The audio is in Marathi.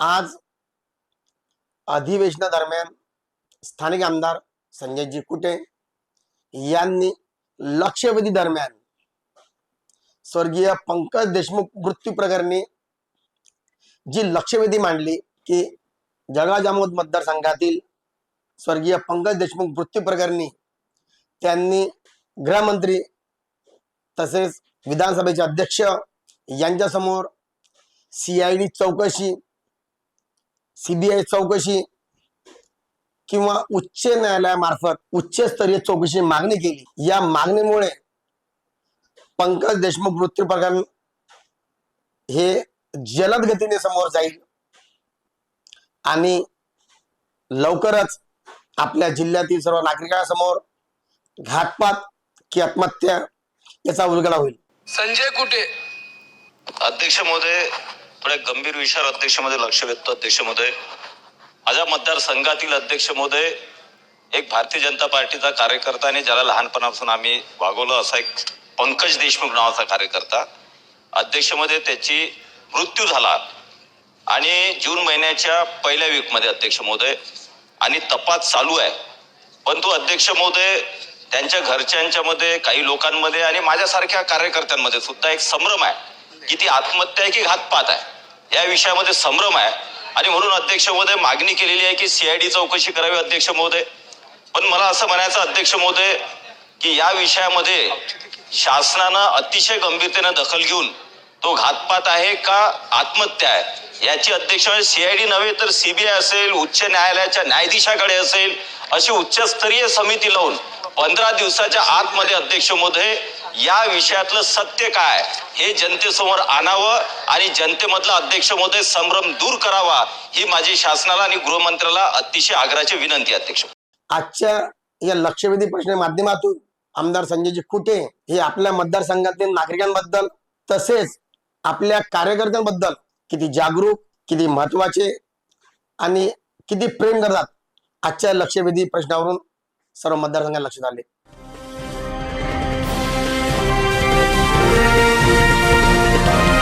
आज अधिवेशनादरम्यान स्थानिक आमदार संजयजी कुटे यांनी लक्षवेधी दरम्यान स्वर्गीय पंकज देशमुख मृत्यू प्रकरणी जी लक्षवेधी मांडली की जळगाव मतदारसंघातील स्वर्गीय पंकज देशमुख मृत्यू प्रकरणी त्यांनी गृहमंत्री तसेच विधानसभेचे अध्यक्ष यांच्यासमोर सी आयडी चौकशी सीबीआय चौकशी किंवा उच्च न्यायालयामार्फत उच्चस्तरीय चौकशी मागणी केली. या मागणीमुळे पंकज देशमुख मृत्यू प्रकरण हे जलद गतीने समोर जाईल आणि लवकरच आपल्या जिल्ह्यातील सर्व नागरिकांसमोर घातपात की आत्महत्या याचा उलगडा होईल. संजय कुठे अध्यक्ष महोदय थोड्या गंभीर विषयावर अध्यक्ष महोदय लक्ष वेधतो अध्यक्ष महोदय माझ्या मतदारसंघातील अध्यक्ष महोदय एक भारतीय जनता पार्टीचा कार्यकर्ता आणि ज्याला लहानपणापासून आम्ही वागवलं असा एक पंकज देशमुख नावाचा कार्यकर्ता. अध्यक्षमध्ये त्याची मृत्यू झाला. आणि जून महिन्याच्या पहिल्या वीकमध्ये अध्यक्ष महोदय आणि तपास चालू आहे. पण तो अध्यक्ष महोदय त्यांच्या घरच्यांच्या मध्ये काही लोकांमध्ये आणि माझ्यासारख्या कार्यकर्त्यांमध्ये सुद्धा एक संभ्रम आहे. की ती आत्महत्या आहे की घातपात आहे. या विषयामध्ये संभ्रम आहे. आणि म्हणून अध्यक्ष महोदय मागणी केलेली आहे की सीआयडी चौकशी करावी अध्यक्ष महोदय. पण मला असं म्हणायचं अध्यक्ष महोदय की या विषयामध्ये शासनानं अतिशय गंभीरतेनं दखल घेऊन तो घातपात आहे का आत्महत्या आहे? याची अध्यक्ष सीआयडी नव्हे तर सीबीआय असेल उच्च न्यायालयाच्या न्यायाधीशाकडे असेल अशी उच्चस्तरीय समिती लावून पंधरा दिवसाच्या आतमध्ये अध्यक्ष महोदय या विषयातलं सत्य काय? हे जनतेसमोर आणावं आणि जनतेमधला अध्यक्ष महोदय संभ्रम दूर करावा ही माझी शासनाला आणि गृहमंत्र्याला अतिशय आग्रहाची विनंती अध्यक्ष. आजच्या या लक्षवेधी प्रश्न माध्यमातून आमदार संजयजी कुटे हे आपल्या मतदारसंघातील नागरिकांबद्दल तसेच आपल्या कार्यकर्त्यांबद्दल किती जागरूक किती महत्त्वाचे आणि किती प्रेम करतात आजच्या लक्षवेधी प्रश्नावरून सर्व मतदारसंघात लक्षात आले